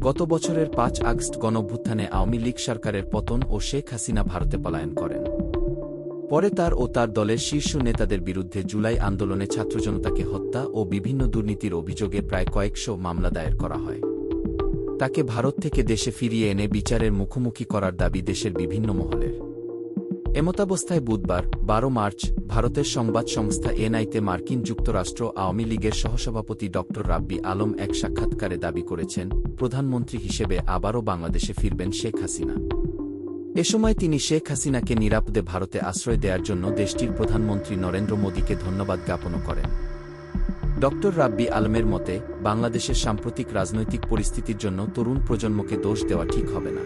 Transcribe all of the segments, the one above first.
গত বছরের পাঁচ আগস্ট গণভ্যুত্থানে আওয়ামী লীগ সরকারের পতন ও শেখ হাসিনা ভারতে পলায়ন করেন। পরে তার ও তার দলের শীর্ষ নেতাদের বিরুদ্ধে জুলাই আন্দোলনে ছাত্রজনতাকে হত্যা ও বিভিন্ন দুর্নীতির অভিযোগে প্রায় কয়েকশো মামলা দায়ের করা হয়। তাকে ভারত থেকে দেশে ফিরিয়ে এনে বিচারের মুখোমুখি করার দাবি দেশের বিভিন্ন মহলের। এমতাবস্থায় বুধবার, বারো মার্চ, ভারতের সংবাদ সংস্থা এনআইতে মার্কিন যুক্তরাষ্ট্র আওয়ামী লীগের সহসভাপতি ড রাব্বি আলম এক সাক্ষাৎকারে দাবি করেছেন, প্রধানমন্ত্রী হিসেবে আবারও বাংলাদেশে ফিরবেন শেখ হাসিনা। এ সময় তিনি শেখ হাসিনাকে নিরাপদে ভারতে আশ্রয় দেওয়ার জন্য দেশটির প্রধানমন্ত্রী নরেন্দ্র মোদীকে ধন্যবাদ জ্ঞাপনও করেন। ড রাব্বি আলমের মতে, বাংলাদেশের সাম্প্রতিক রাজনৈতিক পরিস্থিতির জন্য তরুণ প্রজন্মকে দোষ দেওয়া ঠিক হবে না।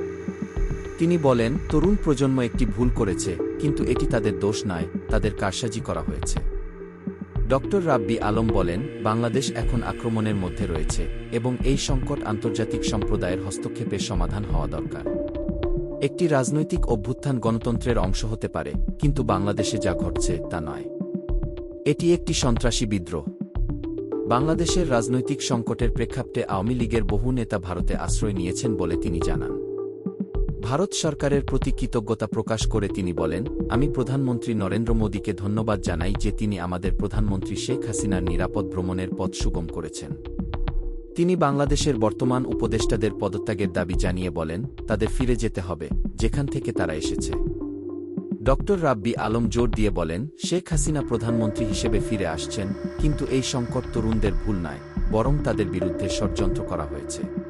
তিনি বলেন, তরুণ প্রজন্ম একটি ভুল করেছে, কিন্তু এটি তাদের দোষ নয়, তাদের কারসাজি করা হয়েছে। ড রাব্বি আলম বলেন, বাংলাদেশ এখন আক্রমণের মধ্যে রয়েছে এবং এই সংকট আন্তর্জাতিক সম্প্রদায়ের হস্তক্ষেপের সমাধান হওয়া দরকার। একটি রাজনৈতিক অভ্যুত্থান গণতন্ত্রের অংশ হতে পারে, কিন্তু বাংলাদেশে যা ঘটছে তা নয়। এটি একটি সন্ত্রাসী বিদ্রোহ। বাংলাদেশের রাজনৈতিক সংকটের প্রেক্ষাপটে আওয়ামী লীগের বহু নেতা ভারতে আশ্রয় নিয়েছেন বলে তিনি জানান। ভারত সরকারের প্রতি কৃতজ্ঞতা প্রকাশ করে তিনি বলেন, আমি প্রধানমন্ত্রী নরেন্দ্র মোদীকে ধন্যবাদ জানাই যে তিনি আমাদের প্রধানমন্ত্রী শেখ হাসিনার নিরাপদ ভ্রমণের পথ সুগম করেছেন। তিনি বাংলাদেশের বর্তমান উপদেষ্টাদের পদত্যাগের দাবি জানিয়ে বলেন, তাদের ফিরে যেতে হবে, যেখান থেকে তারা এসেছে। ড. রাব্বি আলম জোর দিয়ে বলেন, শেখ হাসিনা প্রধানমন্ত্রী হিসেবে ফিরে আসছেন, কিন্তু এই সংকট তরুণদের ভুল নয়, বরং তাদের বিরুদ্ধে ষড়যন্ত্র করা হয়েছে।